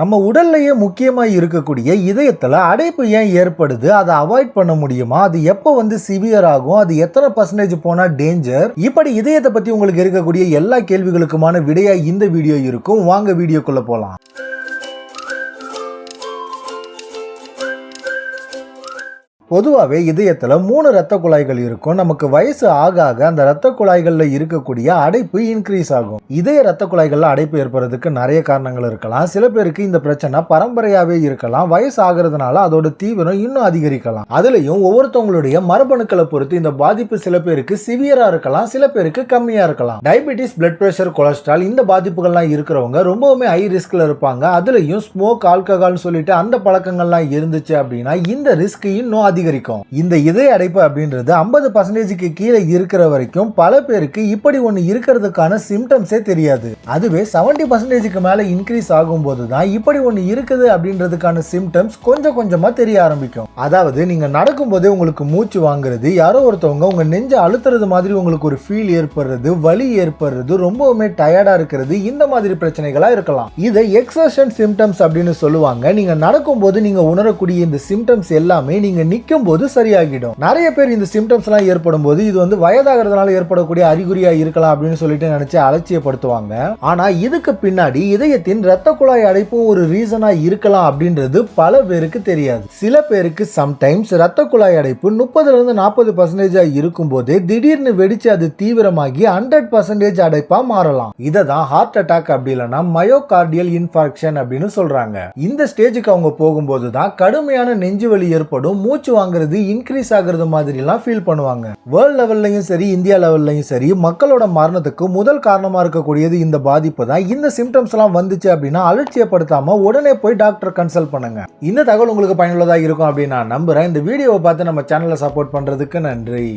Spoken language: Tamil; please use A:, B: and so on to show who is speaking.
A: நம்ம உடல்லையே முக்கியமாக இருக்கக்கூடிய இதயத்தில் அடைப்பு ஏன் ஏற்படுது? அதை அவாய்ட் பண்ண முடியுமா? அது எப்போ வந்து சிவியர் ஆகும்? அது எத்தனை பர்சன்டேஜ் போனால் டேஞ்சர் இப்படி இதயத்தை பற்றி உங்களுக்கு இருக்கக்கூடிய எல்லா கேள்விகளுக்குமான விடையாக இந்த வீடியோ இருக்கும். வாங்க வீடியோக்குள்ளே போகலாம் பொதுவாகவே இதயத்தில் மூணு ரத்த குழாய்கள் இருக்கும். நமக்கு வயசு ஆக ஆக அந்த ரத்த குழாய்களில் இருக்கக்கூடிய அடைப்பு இன்க்ரீஸ் ஆகும். இதய ரத்த குழாய்களில் அடைப்பு ஏற்படுறதுக்கு நிறைய காரணங்கள் இருக்கலாம். சில பேருக்கு இந்த பிரச்சனை பரம்பரையாகவே இருக்கலாம். வயசு ஆகிறதுனால அதோட தீவிரம் இன்னும் அதிகரிக்கலாம். அதுலேயும் ஒவ்வொருத்தவங்களுடைய மரபணுக்களை பொறுத்து இந்த பாதிப்பு சில பேருக்கு சிவியராக இருக்கலாம். சில பேருக்கு கம்மியாக இருக்கலாம். டயபெட்டிஸ் பிளட் ப்ரெஷர் கொலஸ்ட்ரால் இந்த பாதிப்புகள்லாம் இருக்கிறவங்க ரொம்பவுமே ஹை ரிஸ்கில் இருப்பாங்க. அதுலேயும் ஸ்மோக் ஆல்கஹால்னு சொல்லிட்டு அந்த பழக்கங்கள்லாம் இருந்துச்சு அப்படின்னா இந்த ரிஸ்க் இன்னும் அதிகரிக்கும். இந்த இதய அடைப்பு அப்படின்றது ஐம்பது பர்சன்டேஜுக்கு கீழே இருக்கிற வரைக்கும் பல பேருக்கு இப்படி ஒன்று இருக்கிறதுக்கான சிம்டம்ஸே தெரியாது. அதுவே செவன்டி பர்சன்டேஜுக்கு மேலே இன்க்ரீஸ் ஆகும்போது தான் இப்படி ஒன்று இருக்குது அப்படின்றதுக்கான சிம்டம்ஸ் கொஞ்சம் கொஞ்சமாக தெரிய ஆரம்பிக்கும். அதாவது நீங்கள் நடக்கும்போதே உங்களுக்கு மூச்சு வாங்குறது யாரோ ஒருத்தவங்க உங்கள் நெஞ்சை அழுத்துறது மாதிரி உங்களுக்கு ஒரு ஃபீல் ஏற்படுறது வலி ஏற்படுறது ரொம்பவுமே டயர்டாக இருக்கிறது இந்த மாதிரி பிரச்சனைகளாக இருக்கலாம். இதை எக்ஸர்ஷன் சிம்டம்ஸ் அப்படின்னு சொல்லுவாங்க. நீங்கள் நடக்கும்போது நீங்கள் உணரக்கூடிய இந்த சிம்டம்ஸ் எல்லாமே நீங்கள் நிற்கும் போது சரியாகிடும். நிறைய பேர் இந்த சிம்டம்ஸ் எல்லாம் ஏற்படும் போது இது வந்து வயதாகிறதுனால ஏற்படக்கூடிய அறிகுறியா இருக்கலாம் அப்படின்னு சொல்லிட்டு நினைச்சு அலட்சியப்படுத்துவாங்க. ஆனா இதுக்கு பின்னாடி இதயத்தின் ரத்த குழாய் அடைப்பு ஒரு ரீசனா இருக்கலாம் அப்படின்றது பல பேருக்கு தெரியாது. சில பேருக்கு சம்டைம்ஸ் ரத்த குழாய் அடைப்பு முப்பதுல இருந்து நாற்பது பர்சன்டேஜா இருக்கும் போதே திடீர்னு வெடிச்சு அது தீவிரமாகி ஹண்ட்ரட் பர்சன்டேஜ் அடைப்பா மாறலாம். இதை தான் ஹார்ட் அட்டாக் அப்படி இல்லைன்னா மயோகார்டியல் இன்ஃபார்க்ஷன் அப்படின்னு சொல்றாங்க. இந்த ஸ்டேஜுக்கு அவங்க போகும்போது தான் கடுமையான நெஞ்சு வலி ஏற்படும் மூச்சு வாங்குறது இன்க்ரீஸ் ஆகுறது மாதிரிலாம் ஃபீல் பண்ணுவாங்க. வேர்ல்ட் லெவல்லையும் சரி இந்தியா லெவல்லையும் சரி மக்களோட மரணத்துக்கு முதல் காரணமா இருக்கக்கூடியது இந்த பாதிப்பு தான். இந்த சிம்டம்ஸ் எல்லாம் வந்துச்சு அப்படின்னா அலட்சியப்படுத்தாமல் உடனே போய் டாக்டர் கன்சல்ட் பண்ணுங்க. இந்த தகவல் உங்களுக்கு பயனுள்ளதாக இருக்கும் அப்படின்னு நான் நம்புறேன். இந்த வீடியோவை பார்த்து நம்ம சேனலை சப்போர்ட் பண்றதுக்கு நன்றி.